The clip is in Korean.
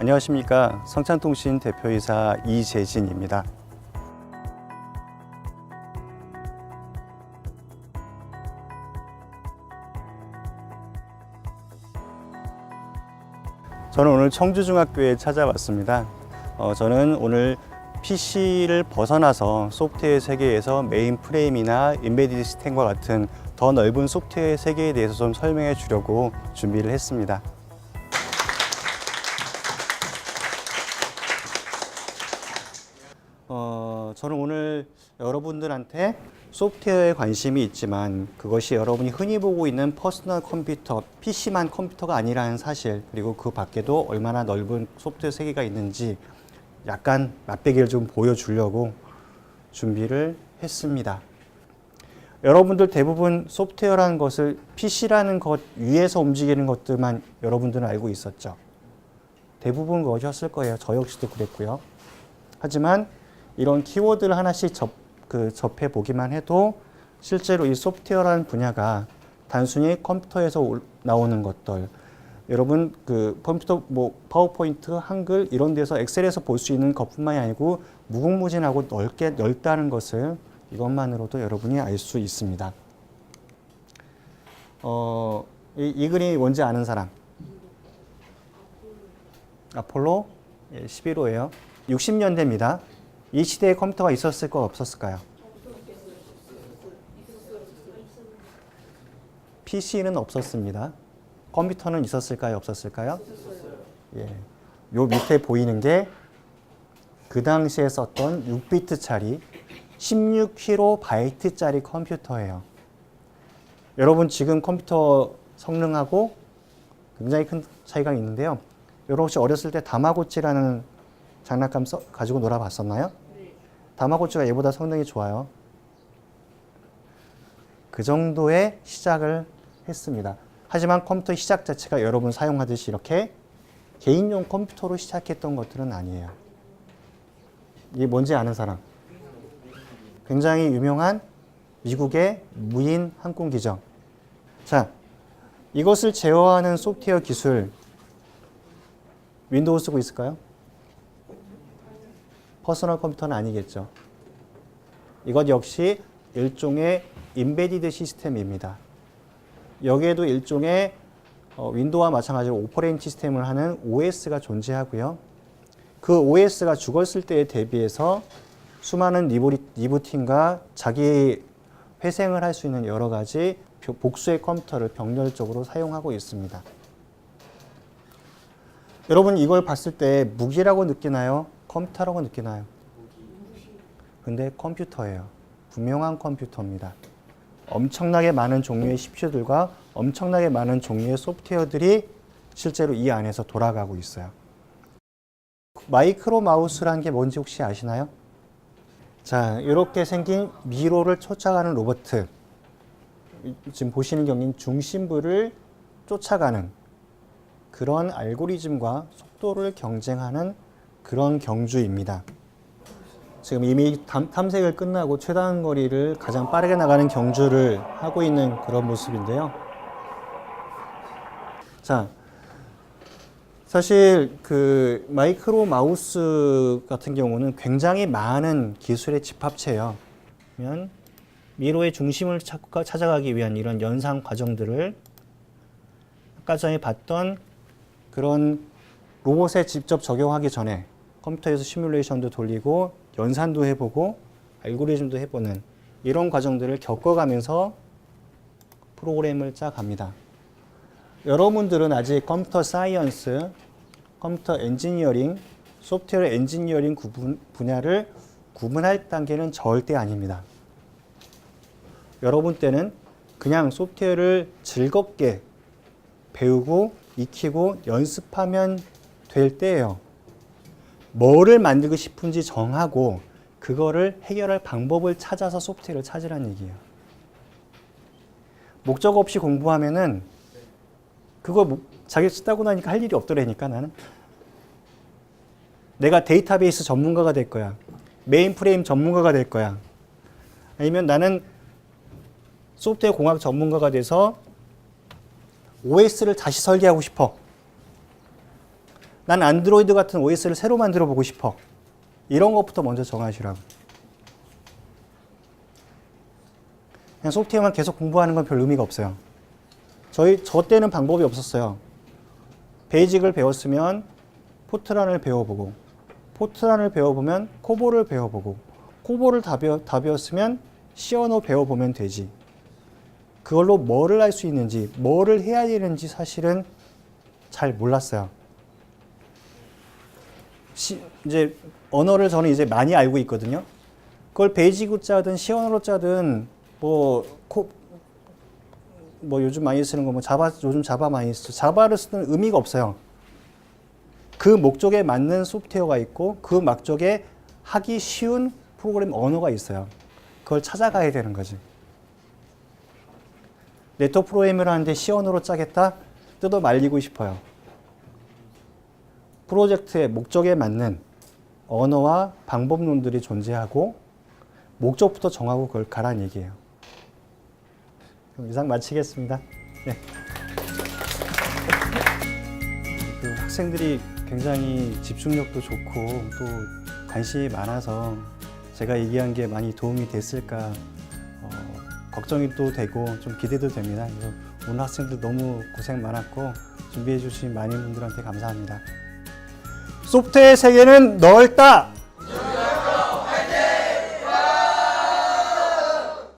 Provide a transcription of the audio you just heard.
안녕하십니까 성찬통신 대표이사 이재진입니다. 저는 오늘 청주중학교에 찾아왔습니다. 어, 저는 오늘 PC를 벗어나서 소프트웨어 세계에서 메인 프레임이나 인베디드 시스템과 같은 더 넓은 소프트웨어 세계에 대해서 좀 설명해 주려고 준비를 했습니다. 어, 저는 오늘 여러분들한테 소프트웨어에 관심이 있지만 그것이 여러분이 흔히 보고 있는 퍼스널 컴퓨터, PC만 컴퓨터가 아니라는 사실, 그리고 그 밖에도 얼마나 넓은 소프트웨어 세계가 있는지 약간 맛배기를 좀 보여주려고 준비를 했습니다. 여러분들 대부분 소프트웨어라는 것을 PC라는 것 위에서 움직이는 것들만 여러분들은 알고 있었죠. 대부분 그것이었을 거예요. 저 역시도 그랬고요. 하지만 이런 키워드를 하나씩 접, 그 접해 보기만 해도 실제로 이 소프트웨어라는 분야가 단순히 컴퓨터에서 올- 나오는 것들 여러분 그 컴퓨터 뭐 파워포인트 한글 이런 데서 엑셀에서 볼 수 있는 것뿐만이 아니고 무궁무진하고 넓게 넓다는 것을 이것만으로도 여러분이 알 수 있습니다. 어, 이, 이 그림이 뭔지 아는 사람? 아폴로 예, 11호예요. 60년대입니다. 이 시대에 컴퓨터가 있었을까 없었을까요? PC는 없었습니다. 컴퓨터는 있었을까요? 없었을까요? 예. 요 밑에 보이는 게 그 당시에 썼던 6비트짜리 16kB짜리 컴퓨터예요. 여러분 지금 컴퓨터 성능하고 굉장히 큰 차이가 있는데요. 여러분 혹시 어렸을 때 다마고치라는 장난감 써, 가지고 놀아봤었나요? 다마고치가 얘보다 성능이 좋아요. 그 정도의 시작을 했습니다. 하지만 컴퓨터 시작 자체가 여러분 사용하듯이 이렇게 개인용 컴퓨터로 시작했던 것들은 아니에요. 이게 뭔지 아는 사람? 굉장히 유명한 미국의 무인 항공기죠. 자, 이것을 제어하는 소프트웨어 기술 윈도우 쓰고 있을까요? 퍼스널 컴퓨터는 아니겠죠. 이것 역시 일종의 인베디드 시스템입니다. 여기에도 일종의 어, 윈도우와 마찬가지로 오퍼레이팅 시스템을 하는 OS가 존재하고요. 그 OS가 죽었을 때에 대비해서 수많은 리보리, 리부팅과 자기 회생을 할 수 있는 여러 가지 벼- 복수의 컴퓨터를 병렬적으로 사용하고 있습니다. 여러분 이걸 봤을 때 무기라고 느끼나요? 컴퓨터라고 느끼나요? 근데 컴퓨터예요. 분명한 컴퓨터입니다. 엄청나게 많은 종류의 CPU들과 엄청나게 많은 종류의 소프트웨어들이 실제로 이 안에서 돌아가고 있어요. 마이크로 마우스라는 게 뭔지 혹시 아시나요? 자, 이렇게 생긴 미로를 쫓아가는 로봇. 이- 지금 보시는 경우는 중심부를 쫓아가는 그런 알고리즘과 속도를 경쟁하는 그런 경주입니다. 지금 이미 탐, 탐색을 끝나고 최단 거리를 가장 빠르게 나가는 경주를 하고 있는 그런 모습인데요. 자, 사실 그 마이크로 마우스 같은 경우는 굉장히 많은 기술의 집합체예요. 그러면 미로의 중심을 찾아가기 위한 이런 연상 과정들을 아까 전에 봤던 그런 로봇에 직접 적용하기 전에 컴퓨터에서 시뮬레이션도 돌리고 연산도 해보고 알고리즘도 해보는 이런 과정들을 겪어가면서 프로그램을 짜갑니다. 여러분들은 아직 컴퓨터 사이언스, 컴퓨터 엔지니어링, 소프트웨어 엔지니어링 구분, 분야를 구분할 단계는 절대 아닙니다. 여러분 때는 그냥 소프트웨어를 즐겁게 배우고 익히고 연습하면 될 때예요. 뭐를 만들고 싶은지 정하고 그거를 해결할 방법을 찾아서 소프트웨어를 찾으라는 얘기예요. 목적 없이 공부하면은 그거 뭐- 자기 쓰다고 나니까 할 일이 없더라니까 나는. 내가 데이터베이스 전문가가 될 거야. 메인 프레임 전문가가 될 거야. 아니면 나는 소프트웨어 공학 전문가가 돼서 OS를 다시 설계하고 싶어. 난 안드로이드 같은 OS를 새로 만들어 보고 싶어. 이런 것부터 먼저 정하시라고. 그냥 소프트웨어만 계속 공부하는 건 별 의미가 없어요. 저희 저 때는 방법이 없었어요. 베이직을 배웠으면 포트란을 배워보고 포트란을 배워보면 코보를 배워보고 코보를 다, 배워, 다 배웠으면 시어노 배워보면 되지. 그걸로 뭐를 할 수 있는지 뭐를 해야 되는지 사실은 잘 몰랐어요. 시, 이제 언어를 저는 이제 많이 알고 있거든요. 그걸 베이직으로 짜든 시언어로 짜든 뭐, 코, 뭐 요즘 많이 쓰는 거 뭐 자바 요즘 자바 많이 쓰 자바를 쓰는 의미가 없어요. 그 목적에 맞는 소프트웨어가 있고 그 목적에 하기 쉬운 프로그램 언어가 있어요. 그걸 찾아가야 되는 거지. 네트워크 프로그램을 하는데 C 언어로 짜겠다? 뜯어 말리고 싶어요. 프로젝트의 목적에 맞는 언어와 방법론들이 존재하고 목적부터 정하고 그걸 가라는 얘기예요. 이상 마치겠습니다. 네. 그 학생들이 굉장히 집중력도 좋고 또 관심이 많아서 제가 얘기한 게 많이 도움이 됐을까 어, 걱정이 또 되고 좀 기대도 됩니다. 그래서 오늘 학생들 너무 고생 많았고 준비해 주신 많은 분들한테 감사합니다. 소프트웨어 세계는 넓다.